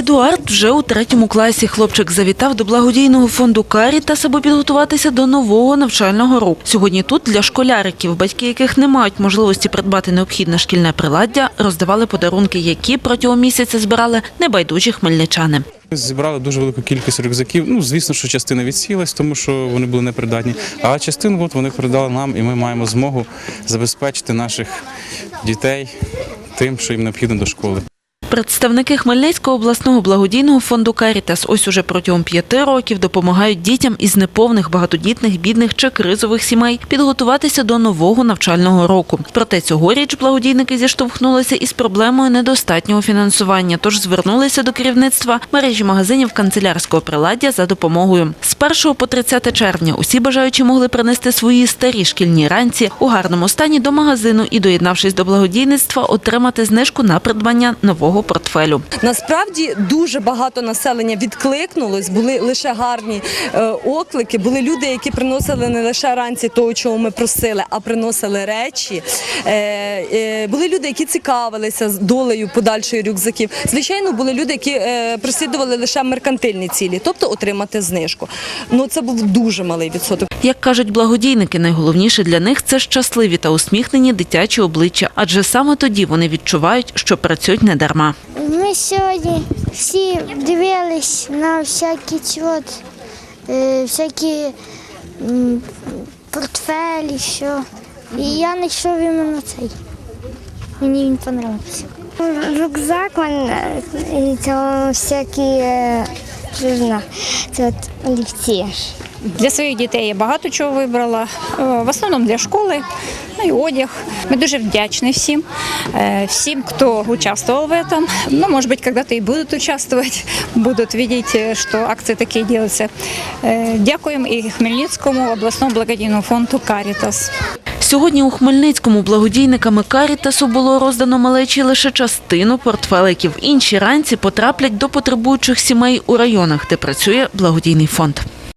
Едуард вже у третьому класі. Хлопчик завітав до благодійного фонду Карітас, аби підготуватися до нового навчального року. Сьогодні тут для школяриків, батьки яких не мають можливості придбати необхідне шкільне приладдя, роздавали подарунки, які протягом місяця збирали небайдужі хмельничани. Зібрали дуже велику кількість рюкзаків. Ну, звісно, що частина відсілась, тому що вони були непридатні. А частину от вони передали нам, і ми маємо змогу забезпечити наших дітей тим, що їм необхідно до школи. Представники Хмельницького обласного благодійного фонду Карітас ось уже протягом п'яти років допомагають дітям із неповних багатодітних, бідних чи кризових сімей підготуватися до нового навчального року. Проте цьогоріч благодійники зіштовхнулися із проблемою недостатнього фінансування, тож звернулися до керівництва мережі магазинів канцелярського приладдя за допомогою. З 1 по 30 червня усі бажаючі могли принести свої старі шкільні ранці у гарному стані до магазину і, доєднавшись до благодійництва, отримати знижку на придбання нового портфелю. Насправді дуже багато населення відкликнулось, були лише гарні е, оклики. Були люди, які приносили не лише ранці того, чого ми просили, а приносили речі. Е, е, були люди, які цікавилися з долею подальшої рюкзаків. Звичайно, були люди, які е, переслідували лише меркантильні цілі, тобто отримати знижку. Ну це був дуже малий відсоток. Як кажуть благодійники, найголовніше для них це щасливі та усміхнені дитячі обличчя, адже саме тоді вони відчувають, що працюють не дарма. Ми сьогодні всі дивились на всякі чот, е, всякі портфелі, що. І я знайшов іменно цей. Мені він подобався. Рюкзак мене, і це всякі е, це от олівці. Для своїх дітей я багато чого вибрала, е, в основному для школи, ну і одяг. Ми дуже вдячні всім, е, всім, хто участвовал в этом. Ну, может быть, когда-то и будут участвовать, будут видеть, э, что акции такие делаются. Е, Дякуємо і Хмельницькому обласному благодійному фонду «Карітас». Сьогодні у Хмельницькому благодійниками Карітасу було роздано малечі лише частину портфеликів. Інші ранці потраплять до потребуючих сімей у районах, де працює благодійний фонд.